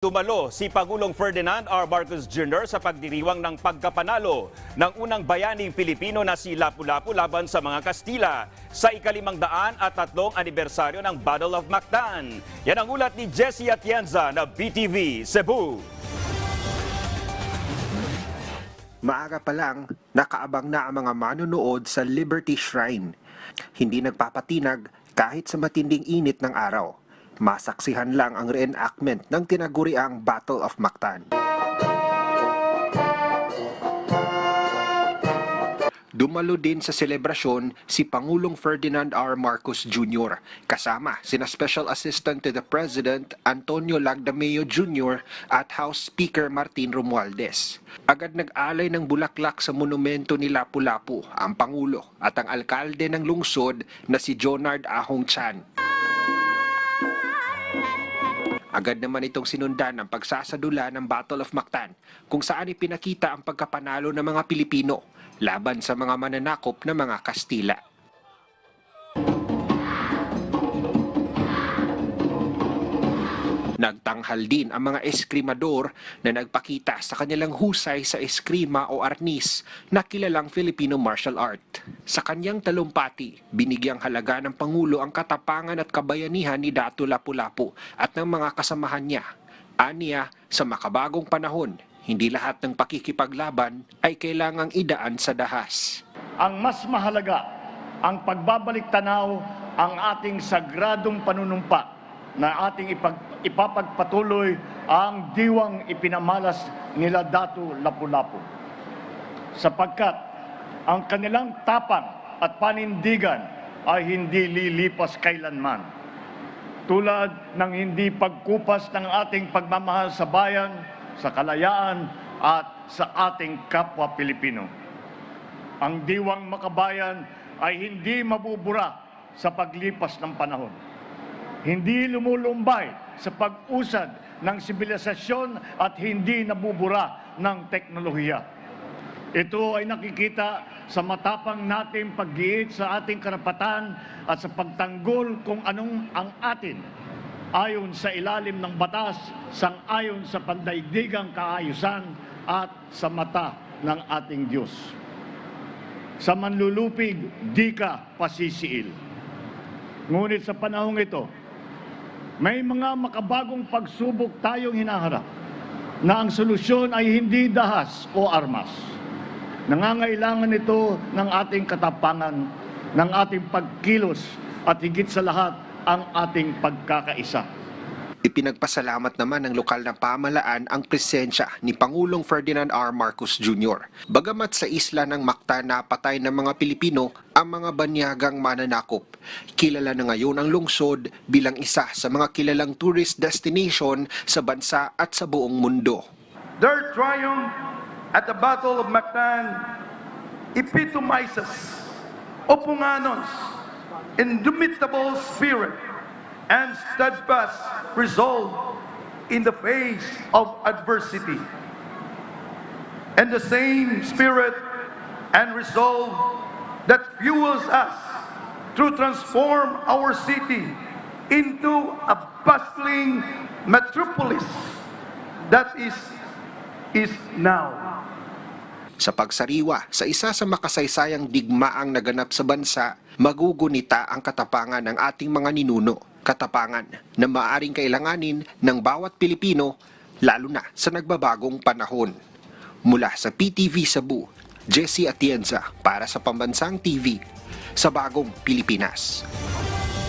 Dumalo si Pangulong Ferdinand R. Marcos Jr. sa pagdiriwang ng pagkapanalo ng unang bayaning Pilipino na si Lapu-Lapu laban sa mga Kastila sa ikalimang daan at tatlong anibersaryo ng Battle of Mactan. Yan ang ulat ni Jesse Atienza na BTV Cebu. Maaga pa lang, nakaabang na ang mga manunood sa Liberty Shrine. Hindi nagpapatinag kahit sa matinding init ng araw. Masaksihan lang ang reenactment ng tinaguriang Battle of Mactan. Dumalo din sa selebrasyon si Pangulong Ferdinand R. Marcos Jr. kasama sina Special Assistant to the President Antonio Lagdameo Jr. at House Speaker Martin Romualdez. Agad nag-alay ng bulaklak sa monumento ni Lapu-Lapu ang Pangulo at ang alkalde ng lungsod na si Jonard Ahong Chan. Agad naman itong sinundan ng pagsasadula ng Battle of Mactan kung saan ipinakita ang pagkapanalo ng mga Pilipino laban sa mga mananakop na mga Kastila. Nagtanghal din ang mga eskrimador na nagpakita sa kanilang husay sa eskrima o arnis na kilalang Filipino martial art. Sa kanyang talumpati, binigyang halaga ng Pangulo ang katapangan at kabayanihan ni Dato Lapu-Lapu at ng mga kasamahan niya. Aniya, sa makabagong panahon, hindi lahat ng pakikipaglaban ay kailangang idaan sa dahas. Ang mas mahalaga, ang pagbabalik tanaw ang ating sagradong panunumpa na ating ipag, ipapagpatuloy ang diwang ipinamalas nila Datu Lapu-Lapu. Sapagkat ang kanilang tapang at panindigan ay hindi lilipas kailanman. Tulad ng hindi pagkupas ng ating pagmamahal sa bayan, sa kalayaan at sa ating kapwa Pilipino. Ang diwang makabayan ay hindi mabubura sa paglipas ng panahon. Hindi lumulumbay sa pag-usad ng sibilisasyon at hindi nabubura ng teknolohiya. Ito ay nakikita sa matapang nating paggiit sa ating karapatan at sa pagtanggol kung anong ang atin ayon sa ilalim ng batas, sang-ayon sa pandaigdigang kaayusan at sa mata ng ating Diyos. Sa manlulupig, di ka pasisiil. Ngunit sa panahong ito, may mga makabagong pagsubok tayong hinaharap na ang solusyon ay hindi dahas o armas. Nangangailangan ito ng ating katapangan, ng ating pagkilos at higit sa lahat ang ating pagkakaisa. Ipinagpasalamat naman ng lokal na pamalaan ang presensya ni Pangulong Ferdinand R. Marcos Jr. Bagamat sa isla ng Mactan napatay ng mga Pilipino ang mga banyagang mananakop, kilala na ngayon ang lungsod bilang isa sa mga kilalang tourist destination sa bansa at sa buong mundo. Their triumph at the Battle of Mactan epitomizes Opunganon's indomitable spirit and steadfast resolve in the face of adversity. And the same spirit and resolve that fuels us to transform our city into a bustling metropolis that is is now. Sa pagsariwa sa isa sa makasaysayang digmaang naganap sa bansa, magugunita ang katapangan ng ating mga ninuno. Katapangan na maaring kailanganin ng bawat Pilipino, lalo na sa nagbabagong panahon. Mula sa PTV Cebu, Jesse Atienza para sa Pambansang TV sa Bagong Pilipinas.